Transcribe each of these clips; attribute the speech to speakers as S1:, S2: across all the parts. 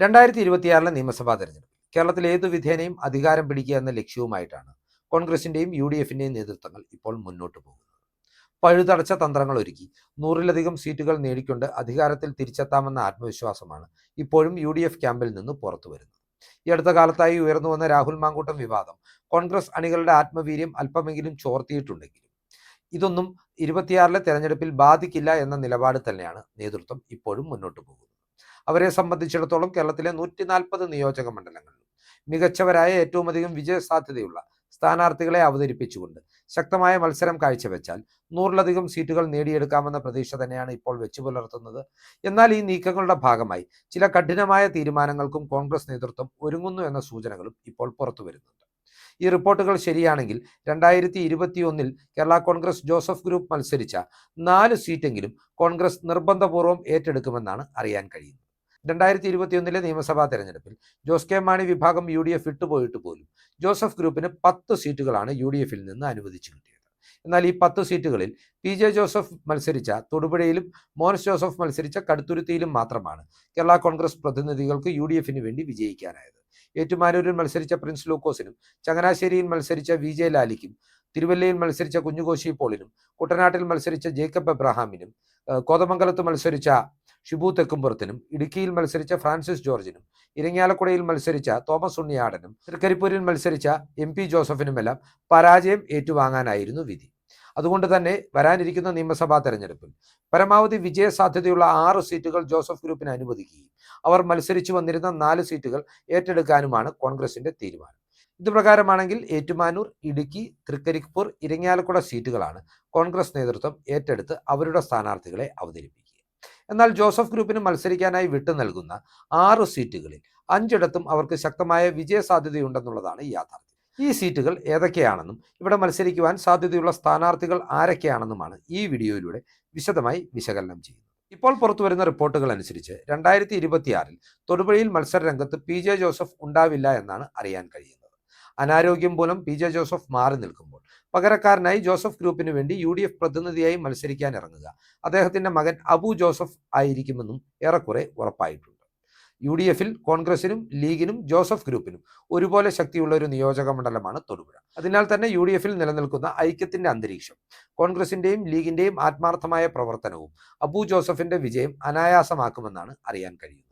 S1: രണ്ടായിരത്തി ഇരുപത്തിയാറിലെ നിയമസഭാ തെരഞ്ഞെടുപ്പ്. കേരളത്തിൽ ഏതു വിധേനയും അധികാരം പിടിക്കുക എന്ന ലക്ഷ്യവുമായിട്ടാണ് കോൺഗ്രസിന്റെയും യു ഡി എഫിന്റെയും നേതൃത്വങ്ങൾ ഇപ്പോൾ മുന്നോട്ട് പോകുന്നത്. പഴുതടച്ച തന്ത്രങ്ങൾ ഒരുക്കി നൂറിലധികം സീറ്റുകൾ നേടിക്കൊണ്ട് അധികാരത്തിൽ തിരിച്ചെത്താമെന്ന ആത്മവിശ്വാസമാണ് ഇപ്പോഴും യു ഡി എഫ് ക്യാമ്പിൽ നിന്ന് പുറത്തു വരുന്നത്. ഈ അടുത്ത കാലത്തായി ഉയർന്നു വന്ന രാഹുൽ മാങ്കൂട്ടം വിവാദം കോൺഗ്രസ് അണികളുടെ ആത്മവീര്യം അല്പമെങ്കിലും ചോർത്തിയിട്ടുണ്ടെങ്കിലും ഇതൊന്നും ഇരുപത്തിയാറിലെ തെരഞ്ഞെടുപ്പിൽ ബാധിക്കില്ല എന്ന നിലപാട് തന്നെയാണ് നേതൃത്വം ഇപ്പോഴും മുന്നോട്ട് പോകുന്നത്. അവരെ സംബന്ധിച്ചിടത്തോളം കേരളത്തിലെ നൂറ്റി നാൽപ്പത് നിയോജക മണ്ഡലങ്ങളിലും മികച്ചവരായ ഏറ്റവും അധികം വിജയ സാധ്യതയുള്ള സ്ഥാനാർത്ഥികളെ അവതരിപ്പിച്ചുകൊണ്ട് ശക്തമായ മത്സരം കാഴ്ചവെച്ചാൽ നൂറിലധികം സീറ്റുകൾ നേടിയെടുക്കാമെന്ന പ്രതീക്ഷ തന്നെയാണ് ഇപ്പോൾ വെച്ചു പുലർത്തുന്നത്. എന്നാൽ ഈ നീക്കങ്ങളുടെ ഭാഗമായി ചില കഠിനമായ തീരുമാനങ്ങൾക്കും കോൺഗ്രസ് നേതൃത്വം ഒരുങ്ങുന്നു എന്ന സൂചനകളും ഇപ്പോൾ പുറത്തു വരുന്നുണ്ട്. ഈ റിപ്പോർട്ടുകൾ ശരിയാണെങ്കിൽ രണ്ടായിരത്തി ഇരുപത്തിയൊന്നിൽ കേരള കോൺഗ്രസ് ജോസഫ് ഗ്രൂപ്പ് മത്സരിച്ച നാല് സീറ്റെങ്കിലും കോൺഗ്രസ് നിർബന്ധപൂർവം ഏറ്റെടുക്കുമെന്നാണ് അറിയാൻ കഴിയുന്നത്. രണ്ടായിരത്തി ഇരുപത്തിയൊന്നിലെ നിയമസഭാ തെരഞ്ഞെടുപ്പിൽ ജോസ് കെ മാണി വിഭാഗം യു ഡി എഫ് വിട്ടുപോയിട്ട് പോലും ജോസഫ് ഗ്രൂപ്പിന് പത്ത് സീറ്റുകളാണ് യു ഡി എഫിൽ നിന്ന് അനുവദിച്ചു കിട്ടിയത്. എന്നാൽ ഈ പത്ത് സീറ്റുകളിൽ പി ജെ ജോസഫ് മത്സരിച്ച തൊടുപുഴയിലും മോൻസ് ജോസഫ് മത്സരിച്ച കടുത്തുരുത്തിയിലും മാത്രമാണ് കേരള കോൺഗ്രസ് പ്രതിനിധികൾക്ക് യു ഡി എഫിന് വേണ്ടി വിജയിക്കാനായത്. ഏറ്റുമാനൂരിൽ മത്സരിച്ച പ്രിൻസ് ലൂക്കോസിനും ചങ്ങനാശ്ശേരിയിൽ മത്സരിച്ച വി ജെ ലാലിക്കും തിരുവല്ലയിൽ മത്സരിച്ച കുഞ്ഞുകോശി പോളിനും കുട്ടനാട്ടിൽ മത്സരിച്ച ജേക്കബ് എബ്രഹാമിനും കോതമംഗലത്ത് മത്സരിച്ച ഷിബു തെക്കുംപുറത്തിനും ഇടുക്കിയിൽ മത്സരിച്ച ഫ്രാൻസിസ് ജോർജിനും ഇരങ്ങാലക്കുടയിൽ മത്സരിച്ച തോമസ് ഉണ്ണിയാടനും തൃക്കരിപ്പൂരിൽ മത്സരിച്ച എം പി ജോസഫിനുമെല്ലാം പരാജയം ഏറ്റുവാങ്ങാനായിരുന്നു വിധി. അതുകൊണ്ട് തന്നെ വരാനിരിക്കുന്ന നിയമസഭാ തെരഞ്ഞെടുപ്പിൽ പരമാവധി വിജയ സാധ്യതയുള്ള ആറ് സീറ്റുകൾ ജോസഫ് ഗ്രൂപ്പിന് അനുവദിക്കുകയും അവർ മത്സരിച്ചു വന്നിരുന്ന നാല് സീറ്റുകൾ ഏറ്റെടുക്കാനുമാണ് കോൺഗ്രസിന്റെ തീരുമാനം. ഇതുപ്രകാരമാണെങ്കിൽ ഏറ്റുമാനൂർ ഇടുക്കി തൃക്കരിപ്പൂർ ഇരങ്ങാലക്കുട സീറ്റുകളാണ് കോൺഗ്രസ് നേതൃത്വം ഏറ്റെടുത്ത് അവരുടെ സ്ഥാനാർത്ഥികളെ അവതരിപ്പിക്കുക. എന്നാൽ ജോസഫ് ഗ്രൂപ്പിന് മത്സരിക്കാനായി വിട്ടു നൽകുന്ന ആറ് സീറ്റുകളിൽ അഞ്ചിടത്തും അവർക്ക് ശക്തമായ വിജയ സാധ്യതയുണ്ടെന്നുള്ളതാണ് യാഥാർത്ഥ്യം. ഈ സീറ്റുകൾ ഏതൊക്കെയാണെന്നും ഇവിടെ മത്സരിക്കുവാൻ സാധ്യതയുള്ള സ്ഥാനാർത്ഥികൾ ആരൊക്കെയാണെന്നുമാണ് ഈ വീഡിയോയിലൂടെ വിശദമായി വിശകലനം ചെയ്യുന്നത്. ഇപ്പോൾ പുറത്തുവരുന്ന റിപ്പോർട്ടുകൾ അനുസരിച്ച് രണ്ടായിരത്തി ഇരുപത്തിയാറിൽ തൊടുപുഴയിൽ മത്സര രംഗത്ത് പി ജെ ജോസഫ് ഉണ്ടാവില്ല എന്നാണ് അറിയാൻ കഴിയുന്നത്. അനാരോഗ്യം മൂലം പി ജെ ജോസഫ് മാറി നിൽക്കുമ്പോൾ പകരക്കാരനായി ജോസഫ് ഗ്രൂപ്പിന് വേണ്ടി യു ഡി എഫ് പ്രതിനിധിയായി മത്സരിക്കാൻ ഇറങ്ങുക. അദ്ദേഹത്തിന്റെ മകൻ അബു ജോസഫ് ആയിരിക്കുമെന്നും ഏറെക്കുറെ ഉറപ്പായിട്ടുണ്ട്. യു ഡി എഫിൽ കോൺഗ്രസിനും ലീഗിനും ജോസഫ് ഗ്രൂപ്പിനും ഒരുപോലെ ശക്തിയുള്ള ഒരു നിയോജക മണ്ഡലമാണ് തൊടുപുഴ. അതിനാൽ തന്നെ യു ഡി എഫിൽ നിലനിൽക്കുന്ന ഐക്യത്തിന്റെ അന്തരീക്ഷം കോൺഗ്രസിന്റെയും ലീഗിന്റെയും ആത്മാർത്ഥമായ പ്രവർത്തനവും അബു ജോസഫിന്റെ വിജയം അനായാസമാക്കുമെന്നാണ് അറിയാൻ കഴിയുന്നത്.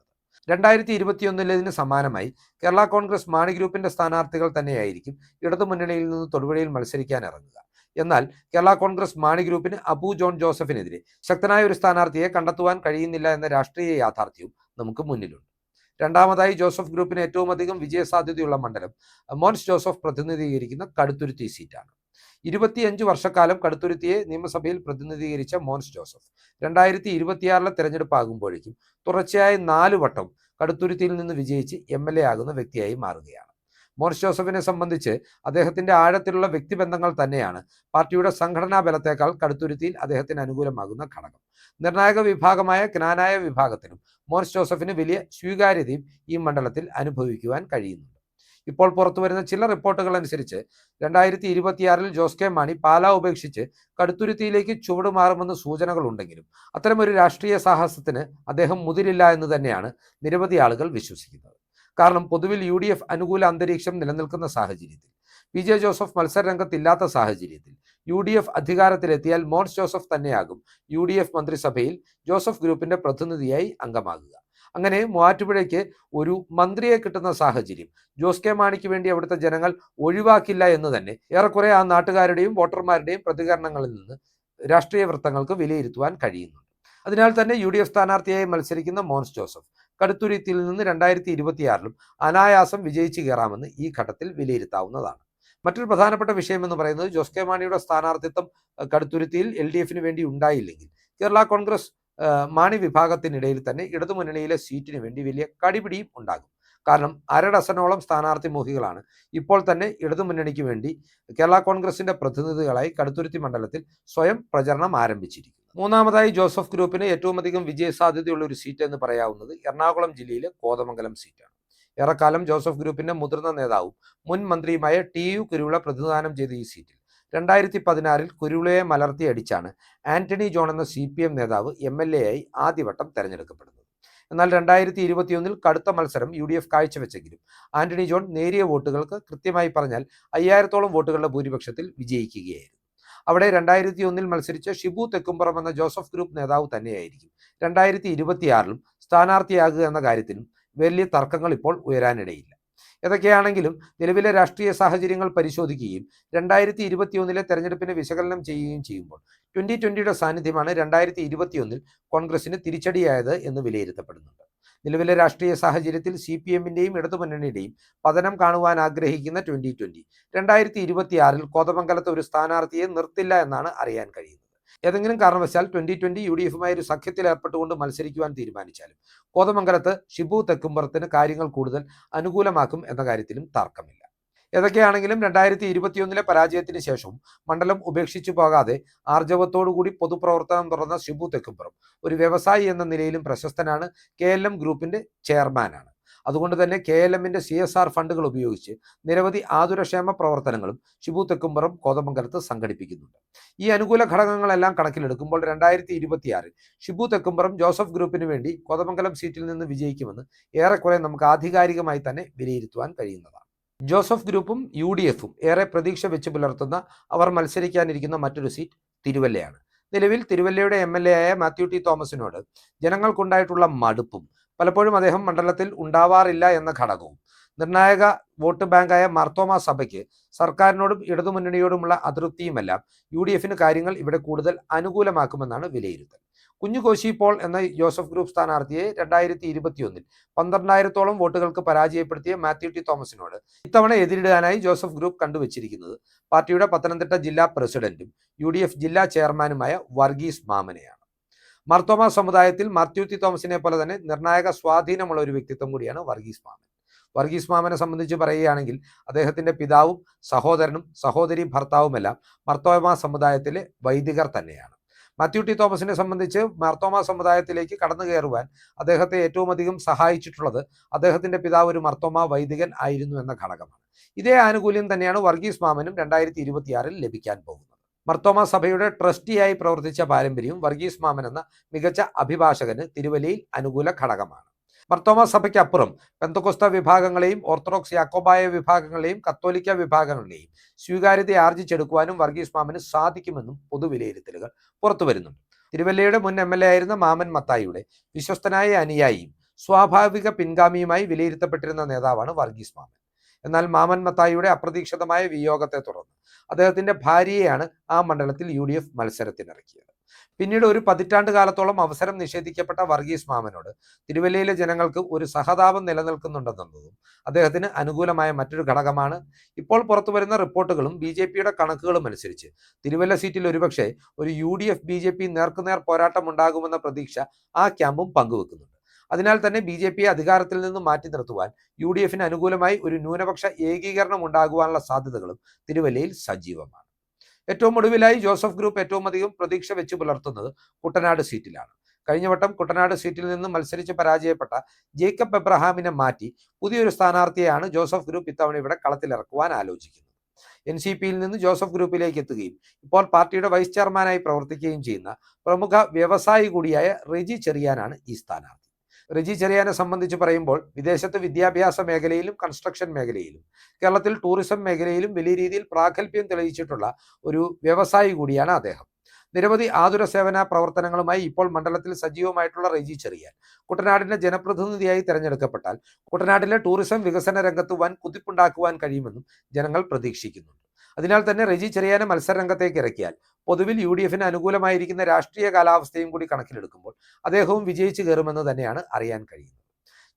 S1: രണ്ടായിരത്തി ഇരുപത്തിയൊന്നിലേതിന് സമാനമായി കേരള കോൺഗ്രസ് മാണി ഗ്രൂപ്പിന്റെ സ്ഥാനാർത്ഥികൾ തന്നെയായിരിക്കും ഇടതുമുന്നണിയിൽ നിന്ന് തൊടുപുഴയിൽ മത്സരിക്കാൻ ഇറങ്ങുക. എന്നാൽ കേരള കോൺഗ്രസ് മാണി ഗ്രൂപ്പിന് അബു ജോൺ ജോസഫിനെതിരെ ശക്തനായ ഒരു സ്ഥാനാർത്ഥിയെ കണ്ടെത്തുവാൻ കഴിയുന്നില്ല എന്ന രാഷ്ട്രീയ യാഥാർത്ഥ്യവും നമുക്ക് മുന്നിലുണ്ട്. രണ്ടാമതായി ജോസഫ് ഗ്രൂപ്പിന് ഏറ്റവും അധികം വിജയസാധ്യതയുള്ള മണ്ഡലം മോൻസ് ജോസഫ് പ്രതിനിധീകരിക്കുന്ന കടുത്തുരുത്തി സീറ്റാണ്. ഇരുപത്തിയഞ്ച് വർഷക്കാലം കടുത്തുരുത്തിയെ നിയമസഭയിൽ പ്രതിനിധീകരിച്ച മോൻസ് ജോസഫ്. രണ്ടായിരത്തി ഇരുപത്തിയാറിലെ തെരഞ്ഞെടുപ്പാകുമ്പോഴേക്കും തുടർച്ചയായ നാല് വട്ടം കടുത്തുരുത്തിയിൽ നിന്ന് വിജയിച്ച് എം എൽ എ ആകുന്ന വ്യക്തിയായി മാറുകയാണ്. മോൻസ് ജോസഫിനെ സംബന്ധിച്ച് അദ്ദേഹത്തിന്റെ ആഴത്തിലുള്ള വ്യക്തിബന്ധങ്ങൾ തന്നെയാണ് പാർട്ടിയുടെ സംഘടനാ ബലത്തേക്കാൾ കടുത്തുരുത്തിയിൽ അദ്ദേഹത്തിന് അനുകൂലമാകുന്ന ഘടകം. നിർണായക വിഭാഗമായ ജ്ഞാനായ വിഭാഗത്തിനും മോൻസ് ജോസഫിന് വലിയ സ്വീകാര്യതയും ഈ മണ്ഡലത്തിൽ അനുഭവിക്കുവാൻ കഴിയുന്നുണ്ട്. ഇപ്പോൾ പുറത്തു വരുന്ന ചില റിപ്പോർട്ടുകൾ അനുസരിച്ച് രണ്ടായിരത്തി ഇരുപത്തിയാറിൽ ജോസ് കെ മാണി പാല ഉപേക്ഷിച്ച് കടുത്തുരുത്തിയിലേക്ക് ചുവട് മാറുമെന്ന് സൂചനകളുണ്ടെങ്കിലും അത്തരമൊരു രാഷ്ട്രീയ സാഹസത്തിന് അദ്ദേഹം മുതിരില്ല എന്ന് തന്നെയാണ് നിരവധി ആളുകൾ വിശ്വസിക്കുന്നത്. കാരണം പൊതുവിൽ യു ഡി എഫ് അനുകൂല അന്തരീക്ഷം നിലനിൽക്കുന്ന സാഹചര്യത്തിൽ പി ജെ ജോസഫ് മത്സരരംഗത്തില്ലാത്ത സാഹചര്യത്തിൽ യു ഡി എഫ് അധികാരത്തിലെത്തിയാൽ മോൻസ് ജോസഫ് തന്നെയാകും യു ഡി എഫ് മന്ത്രിസഭയിൽ ജോസഫ് ഗ്രൂപ്പിന്റെ പ്രതിനിധിയായി അംഗമാകുക. അങ്ങനെ മൂവാറ്റുപുഴയ്ക്ക് ഒരു മന്ത്രിയെ കിട്ടുന്ന സാഹചര്യം. ജോസ് കെ മാണിക്ക് വേണ്ടി അവിടുത്തെ ജനങ്ങൾ ഒഴിവാക്കില്ല എന്ന് തന്നെ ഏറെക്കുറെ ആ നാട്ടുകാരുടെയും വോട്ടർമാരുടെയും പ്രതികരണങ്ങളിൽ നിന്ന് രാഷ്ട്രീയ വൃത്തങ്ങൾക്ക് വിലയിരുത്തുവാൻ കഴിയുന്നുണ്ട്. അതിനാൽ തന്നെ യു ഡി എഫ് സ്ഥാനാർത്ഥിയായി മത്സരിക്കുന്ന മോൻസ് ജോസഫ് കടുത്തുരുത്തിയിൽ നിന്ന് രണ്ടായിരത്തി ഇരുപത്തിയാറിലും അനായാസം വിജയിച്ചു കയറാമെന്ന് ഈ ഘട്ടത്തിൽ വിലയിരുത്താവുന്നതാണ്. മറ്റൊരു പ്രധാനപ്പെട്ട വിഷയം എന്ന് പറയുന്നത് ജോസ് കെ മാണിയുടെ സ്ഥാനാർത്ഥിത്വം കടുത്തുരുത്തിയിൽ എൽ ഡി എഫിന് വേണ്ടി ഉണ്ടായില്ലെങ്കിൽ കേരള കോൺഗ്രസ് മാണി വിഭാഗത്തിനിടയിൽ തന്നെ ഇടതുമുന്നണിയിലെ സീറ്റിന് വേണ്ടി വലിയ കടിപിടിയും ഉണ്ടാകും. കാരണം അരഡസനോളം സ്ഥാനാർത്ഥി മോഹികളാണ്. ഇപ്പോൾ തന്നെ ഇടതുമുന്നണിക്ക് വേണ്ടി കേരള കോൺഗ്രസിന്റെ പ്രതിനിധികളായി കടുത്തുരുത്തി മണ്ഡലത്തിൽ സ്വയം പ്രചരണം ആരംഭിച്ചിരിക്കുന്നു. മൂന്നാമതായി ജോസഫ് ഗ്രൂപ്പിന് ഏറ്റവും അധികം വിജയസാധ്യതയുള്ള ഒരു സീറ്റ് എന്ന് പറയാവുന്നത് എറണാകുളം ജില്ലയിലെ കോതമംഗലം സീറ്റാണ്. ഏറെക്കാലം ജോസഫ് ഗ്രൂപ്പിന്റെ മുതിർന്ന നേതാവും മുൻ മന്ത്രിയുമായ ടി യു കുരുവിള പ്രതിനിധാനം ചെയ്ത ഈ സീറ്റിൽ രണ്ടായിരത്തി പതിനാറിൽ കുരുവിളയെ മലർത്തിയടിച്ചാണ് ആന്റണി ജോൺ എന്ന സി പി എം നേതാവ് എം എൽ എ ആയി ആദ്യവട്ടം തെരഞ്ഞെടുക്കപ്പെടുന്നത്. എന്നാൽ രണ്ടായിരത്തി ഇരുപത്തിയൊന്നിൽ കടുത്ത മത്സരം യു ഡി എഫ് കാഴ്ചവെച്ചെങ്കിലും ആന്റണി ജോൺ നേരിയ വോട്ടുകൾക്ക് കൃത്യമായി പറഞ്ഞാൽ അയ്യായിരത്തോളം വോട്ടുകളുടെ ഭൂരിപക്ഷത്തിൽ വിജയിക്കുകയായിരുന്നു. അവിടെ രണ്ടായിരത്തി ഒന്നിൽ മത്സരിച്ച ഷിബു തെക്കുംപുറം എന്ന ജോസഫ് ഗ്രൂപ്പ് നേതാവ് തന്നെയായിരിക്കും. രണ്ടായിരത്തി ഇരുപത്തിയാറിലും സ്ഥാനാർത്ഥിയാകുക എന്ന കാര്യത്തിലും വലിയ തർക്കങ്ങൾ ഇപ്പോൾ ഉയരാനിടയില്ല. ഏതൊക്കെയാണെങ്കിലും നിലവിലെ രാഷ്ട്രീയ സാഹചര്യങ്ങൾ പരിശോധിക്കുകയും രണ്ടായിരത്തി ഇരുപത്തിയൊന്നിലെ തെരഞ്ഞെടുപ്പിനെ വിശകലനം ചെയ്യുകയും ചെയ്യുമ്പോൾ ട്വന്റി ട്വന്റിയുടെ സാന്നിധ്യമാണ് രണ്ടായിരത്തി ഇരുപത്തിയൊന്നിൽ കോൺഗ്രസിന് തിരിച്ചടിയായത് എന്ന് വിലയിരുത്തപ്പെടുന്നുണ്ട്. നിലവിലെ രാഷ്ട്രീയ സാഹചര്യത്തിൽ സി പി എമ്മിന്റെയും ഇടതുമുന്നണിയുടെയും പതനം കാണുവാൻ ആഗ്രഹിക്കുന്ന ട്വന്റി ട്വന്റി രണ്ടായിരത്തി ഇരുപത്തിയാറിൽ കോതമംഗലത്ത് ഒരു സ്ഥാനാർത്ഥിയെ നിർത്തില്ല എന്നാണ് അറിയാൻ കഴിയുന്നത്. ഏതെങ്കിലും കാരണവശാൽ ട്വന്റി ട്വന്റി യു ഡി എഫുമായി ഒരു സഖ്യത്തിൽ ഏർപ്പെട്ടുകൊണ്ട് മത്സരിക്കുവാൻ തീരുമാനിച്ചാലും കോതമംഗലത്ത് ഷിബു തെക്കുംപുറത്തിന് കാര്യങ്ങൾ കൂടുതൽ അനുകൂലമാക്കും എന്ന കാര്യത്തിലും തർക്കമില്ല. ഏതൊക്കെയാണെങ്കിലും രണ്ടായിരത്തി ഇരുപത്തിയൊന്നിലെ പരാജയത്തിന് ശേഷവും മണ്ഡലം ഉപേക്ഷിച്ചു പോകാതെ ആർജവത്തോടുകൂടി പൊതുപ്രവർത്തനം തുറന്ന ഷിബു തെക്കുംപുറം ഒരു വ്യവസായി എന്ന നിലയിലും പ്രശസ്തനാണ് കെ ഗ്രൂപ്പിന്റെ ചെയർമാനാണ്. അതുകൊണ്ട് തന്നെ കെ എൽ എമ്മിന്റെ സി എസ് ആർ ഫണ്ടുകൾ ഉപയോഗിച്ച് നിരവധി ആതുരക്ഷേമ പ്രവർത്തനങ്ങളും ഷിബു തെക്കുംപുറം കോതമംഗലത്ത് സംഘടിപ്പിക്കുന്നുണ്ട്. ഈ അനുകൂല ഘടകങ്ങളെല്ലാം കണക്കിലെടുക്കുമ്പോൾ രണ്ടായിരത്തി ഇരുപത്തിയാറിൽ ഷിബു തെക്കുംപുറം ജോസഫ് ഗ്രൂപ്പിന് വേണ്ടി കോതമംഗലം സീറ്റിൽ നിന്ന് വിജയിക്കുമെന്ന് ഏറെക്കുറെ നമുക്ക് ആധികാരികമായി തന്നെ വിലയിരുത്തുവാൻ കഴിയുന്നതാണ്. ജോസഫ് ഗ്രൂപ്പും യു ഡി എഫും ഏറെ പ്രതീക്ഷ വെച്ച് പുലർത്തുന്ന അവർ മത്സരിക്കാനിരിക്കുന്ന മറ്റൊരു സീറ്റ് തിരുവല്ലയാണ്. നിലവിൽ തിരുവല്ലയുടെ എം എൽ എ ആയ മാത്യു ടി തോമസിനോട് ജനങ്ങൾക്കുണ്ടായിട്ടുള്ള മടുപ്പും പലപ്പോഴും അദ്ദേഹം മണ്ഡലത്തിൽ ഉണ്ടാവാറില്ല എന്ന ഘടകവും. നിർണായക വോട്ട് ബാങ്കായ മാർത്തോമ സഭയ്ക്ക് സർക്കാരിനോടും ഇടതുമുന്നണിയോടുമുള്ള അതൃപ്തിയുമെല്ലാം യു ഡി എഫിന് കാര്യങ്ങൾ ഇവിടെ കൂടുതൽ അനുകൂലമാക്കുമെന്നാണ് വിലയിരുത്തൽ. കുഞ്ഞുകോശി പോൾ എന്ന ജോസഫ് ഗ്രൂപ്പ് സ്ഥാനാർത്ഥിയെ രണ്ടായിരത്തി ഇരുപത്തിയൊന്നിൽ പന്ത്രണ്ടായിരത്തോളം വോട്ടുകൾക്ക് പരാജയപ്പെടുത്തിയ മാത്യു ടി തോമസിനോട് ഇത്തവണ എതിരിടാനായി ജോസഫ് ഗ്രൂപ്പ് കണ്ടുവച്ചിരിക്കുന്നത് പാർട്ടിയുടെ പത്തനംതിട്ട ജില്ലാ പ്രസിഡന്റും യു ജില്ലാ ചെയർമാനുമായ വർഗീസ് മാമനെയാണ്. മാർത്തോമ സമുദായത്തിൽ മാത്യു ടി തോമസിനെ പോലെ തന്നെ നിർണായക സ്വാധീനമുള്ള ഒരു വ്യക്തിത്വം കൂടിയാണ് വർഗീസ് മാമൻ. വർഗീസ് മാമനെ സംബന്ധിച്ച് പറയുകയാണെങ്കിൽ അദ്ദേഹത്തിന്റെ പിതാവും സഹോദരനും സഹോദരി ഭർത്താവുമെല്ലാം മർത്തോമ സമുദായത്തിലെ വൈദികർ തന്നെയാണ്. മാത്യു ടി തോമസിനെ സംബന്ധിച്ച് മാർത്തോമ സമുദായത്തിലേക്ക് കടന്നു കയറുവാൻ അദ്ദേഹത്തെ ഏറ്റവും അധികം സഹായിച്ചിട്ടുള്ളത് അദ്ദേഹത്തിന്റെ പിതാവ് ഒരു മർത്തോമ വൈദികൻ ആയിരുന്നു എന്ന ഘടകമാണ്. ഇതേ ആനുകൂല്യം തന്നെയാണ് വർഗീസ് മാമനും രണ്ടായിരത്തി ഇരുപത്തിയാറിൽ ലഭിക്കാൻ പോകുന്നത്. മർത്തോമ സഭയുടെ ട്രസ്റ്റിയായി പ്രവർത്തിച്ച പാരമ്പര്യവും വർഗീസ് മാമൻ എന്ന മികച്ച അഭിഭാഷകന് തിരുവല്ലയിൽ അനുകൂല ഘടകമാണ്. മർത്തോമ സഭയ്ക്കപ്പുറം പെന്തക്കൊസ്ത വിഭാഗങ്ങളെയും ഓർത്തഡോക്സ് യാക്കോബായ വിഭാഗങ്ങളെയും കത്തോലിക്ക വിഭാഗങ്ങളെയും സ്വീകാര്യത ആർജിച്ചെടുക്കുവാനും വർഗീസ് മാമന് സാധിക്കുമെന്നും പൊതുവിലയിരുത്തലുകൾ പുറത്തു വരുന്നുണ്ട് തിരുവല്ലയുടെ മുൻ എം എൽ എ ആയിരുന്ന മാമൻ മത്തായിയുടെ വിശ്വസ്തനായ അനുയായിയും സ്വാഭാവിക പിൻഗാമിയുമായി വിലയിരുത്തപ്പെട്ടിരുന്ന നേതാവാണ് വർഗീസ് മാമൻ. എന്നാൽ മാമൻ മത്തായിയുടെ അപ്രതീക്ഷിതമായ വിയോഗത്തെ തുടർന്ന് അദ്ദേഹത്തിന്റെ ഭാര്യയെയാണ് ആ മണ്ഡലത്തിൽ യു ഡി എഫ് മത്സരത്തിനിറക്കിയത്. പിന്നീട് ഒരു പതിറ്റാണ്ട് കാലത്തോളം അവസരം നിഷേധിക്കപ്പെട്ട വർഗീസ് മാമനോട് തിരുവല്ലയിലെ ജനങ്ങൾക്ക് ഒരു സഹതാപം നിലനിൽക്കുന്നുണ്ടെന്നതും അദ്ദേഹത്തിന് അനുകൂലമായ മറ്റൊരു ഘടകമാണ്. ഇപ്പോൾ പുറത്തു വരുന്ന റിപ്പോർട്ടുകളും ബി ജെ പിയുടെ കണക്കുകളും അനുസരിച്ച് തിരുവല്ല സീറ്റിൽ ഒരുപക്ഷെ ഒരു U D F B J P നേർക്കുനേർ പോരാട്ടം ഉണ്ടാകുമെന്ന പ്രതീക്ഷ ആ ക്യാമ്പും പങ്കുവെക്കുന്നുണ്ട്. അതിനാൽ തന്നെ ബി ജെ അധികാരത്തിൽ നിന്നും മാറ്റി നിർത്തുവാൻ യു ഡി എഫിന് അനുകൂലമായി ഒരു ന്യൂനപക്ഷ ഏകീകരണം ഉണ്ടാകുവാനുള്ള സാധ്യതകളും തിരുവല്ലയിൽ സജീവമാണ്. ഏറ്റവും ഒടുവിലായി ജോസഫ് ഗ്രൂപ്പ് ഏറ്റവും അധികം പ്രതീക്ഷ വെച്ച് പുലർത്തുന്നത് കുട്ടനാട് സീറ്റിലാണ്. കഴിഞ്ഞ വട്ടം കുട്ടനാട് സീറ്റിൽ നിന്ന് മത്സരിച്ച് പരാജയപ്പെട്ട ജേക്കബ് എബ്രഹാമിനെ മാറ്റി പുതിയൊരു സ്ഥാനാർത്ഥിയാണ് ജോസഫ് ഗ്രൂപ്പ് ഇത്തവണ ഇവിടെ കളത്തിലിറക്കുവാൻ ആലോചിക്കുന്നത്. എൻ സി പിയിൽ നിന്ന് ജോസഫ് ഗ്രൂപ്പിലേക്ക് എത്തുകയും ഇപ്പോൾ പാർട്ടിയുടെ വൈസ് ചെയർമാനായി പ്രവർത്തിക്കുകയും ചെയ്യുന്ന പ്രമുഖ വ്യവസായി കൂടിയായ റെജി ചെറിയാനാണ് ഈ സ്ഥാനാർത്ഥി. റെജി ചെറിയാനെ സംബന്ധിച്ച് പറയുമ്പോൾ വിദേശത്ത് വിദ്യാഭ്യാസ മേഖലയിലും കൺസ്ട്രക്ഷൻ മേഖലയിലും കേരളത്തിൽ ടൂറിസം മേഖലയിലും വലിയ രീതിയിൽ പ്രാഗൽഭ്യം തെളിയിച്ചിട്ടുള്ള ഒരു വ്യവസായി കൂടിയാണ് അദ്ദേഹം. നിരവധി ആതുര സേവന പ്രവർത്തനങ്ങളുമായി ഇപ്പോൾ മണ്ഡലത്തിൽ സജീവമായിട്ടുള്ള റെജി ചെറിയാൻ കുട്ടനാടിന്റെ ജനപ്രതിനിധിയായി തിരഞ്ഞെടുക്കപ്പെട്ടാൽ കുട്ടനാട്ടിലെ ടൂറിസം വികസന രംഗത്ത് വൻ കുതിപ്പുണ്ടാക്കുവാൻ കഴിയുമെന്നും ജനങ്ങൾ പ്രതീക്ഷിക്കുന്നുണ്ട് അതിനാൽ തന്നെ റെജി ചെറിയാനെ മത്സരരംഗത്തേക്ക് ഇറക്കിയാൽ പൊതുവിൽ യു ഡി എഫിന് അനുകൂലമായിരിക്കുന്ന രാഷ്ട്രീയ കാലാവസ്ഥയും കൂടി കണക്കിലെടുക്കുമ്പോൾ അദ്ദേഹവും വിജയിച്ചു കയറുമെന്ന് തന്നെയാണ് അറിയാൻ കഴിയുന്നത്.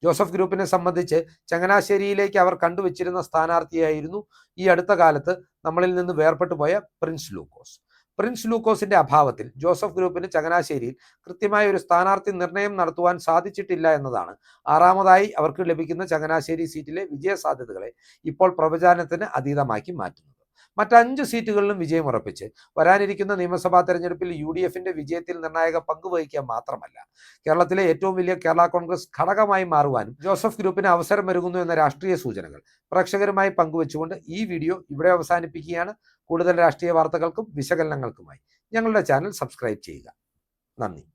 S1: ജോസഫ് ഗ്രൂപ്പിനെ സംബന്ധിച്ച് ചങ്ങനാശ്ശേരിയിലേക്ക് അവർ കണ്ടുവച്ചിരുന്ന സ്ഥാനാർത്ഥിയായിരുന്നു ഈ അടുത്ത കാലത്ത് നമ്മളിൽ നിന്ന് വേർപെട്ടു പോയ പ്രിൻസ് ലൂക്കോസ്. പ്രിൻസ് ലൂക്കോസിന്റെ അഭാവത്തിൽ ജോസഫ് ഗ്രൂപ്പിന് ചങ്ങനാശ്ശേരിയിൽ കൃത്യമായ ഒരു സ്ഥാനാർത്ഥി നിർണയം നടത്തുവാൻ സാധിച്ചിട്ടില്ല എന്നതാണ് ആറാമതായി അവർക്ക് ലഭിക്കുന്ന ചങ്ങനാശ്ശേരി സീറ്റിലെ വിജയ സാധ്യതകളെ ഇപ്പോൾ പ്രവചാനത്തിന് അതീതമാക്കി മാറ്റുന്നത്. മറ്റഞ്ച് സീറ്റുകളിലും വിജയം ഉറപ്പിച്ച്. വരാനിരിക്കുന്ന നിയമസഭാ തെരഞ്ഞെടുപ്പിൽ യു ഡി എഫിന്റെ വിജയത്തിൽ നിർണായക പങ്കുവഹിക്കുക മാത്രമല്ല കേരളത്തിലെ ഏറ്റവും വലിയ കേരള കോൺഗ്രസ് ഘടകമായി മാറുവാനും ജോസഫ് ഗ്രൂപ്പിന് അവസരം ഒരുങ്ങുന്നു എന്ന രാഷ്ട്രീയ സൂചനകൾ പ്രേക്ഷകരുമായി പങ്കുവച്ചുകൊണ്ട് ഈ വീഡിയോ ഇവിടെ അവസാനിപ്പിക്കുകയാണ്. കൂടുതൽ രാഷ്ട്രീയ വാർത്തകൾക്കും വിശകലനങ്ങൾക്കുമായി ഞങ്ങളുടെ ചാനൽ സബ്സ്ക്രൈബ് ചെയ്യുക. നന്ദി.